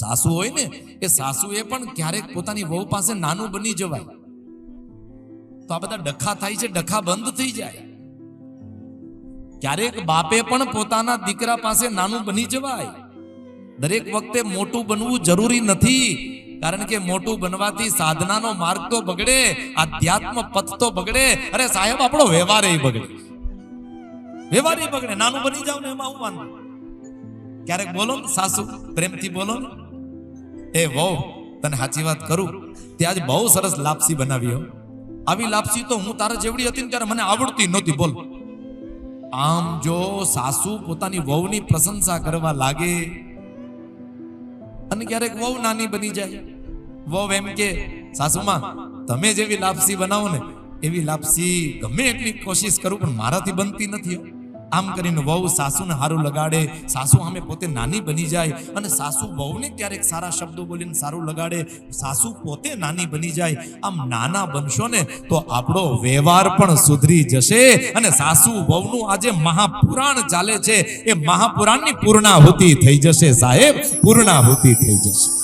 સાસુ હોય ને, એ સાસુ એ પણ ક્યારેક પોતાની વહુ પાસે નાનું બની જવાય. તો આ બધા ડખા થાય છે, ડખા બંધ થઈ જાય. ક્યારેક બાપે પણ પોતાના દીકરા પાસે નાનું બની જવાય. દરેક વખતે મોટું બનવું જરૂરી નથી, કારણ કે મોટું બનવાથી સાધનાનો માર્ગ તો બગડે, આધ્યાત્મ પથ તો બગડે. અરે સાહેબ, આપણો વ્યવહાર બગડે. વ્યવહાર બગડે. નાનું બની જાવ ને એમાં હું વાંધો? ક્યારેક બોલો સાસુ, પ્રેમથી બોલો ને. એ વહુ, તને સાચી વાત કરું? તે આજે બહુ સરસ લાપસી બનાવી હો. આવી લાપસી તો હું તારા જેવડી હતી ને ત્યારે મને આવડતી નહોતી, બોલ. આમ જો સાસુ પોતાની વહુની પ્રશંસા કરવા લાગે અને ક્યારેક વહુ નાની બની જાય. વહુ એમ કે, સાસુમાં, તમે જેવી લાપસી બનાવો ને, એવી લાપસી ગમે એટલી કોશિશ કરું, પણ મારાથી બનતી નથી. આમ કરીને વહુ સાસુને હારું લગાડે. સાસુ સામે પોતે નાની બની જાય અને સાસુ વહુને ક્યારેક સારા શબ્દો બોલીને સારું લગાડે. સાસુ પોતે નાની બની જાય. આમ નાના બનશો ને તો આપણો વ્યવહાર પણ સુધરી જશે. અને સાસુ વહુનું આજે મહાપુરાણ ચાલે છે. એ મહાપુરાણની પૂર્ણાહુતિ થઈ જશે સાહેબ. પૂર્ણાહુતિ થઈ જશે.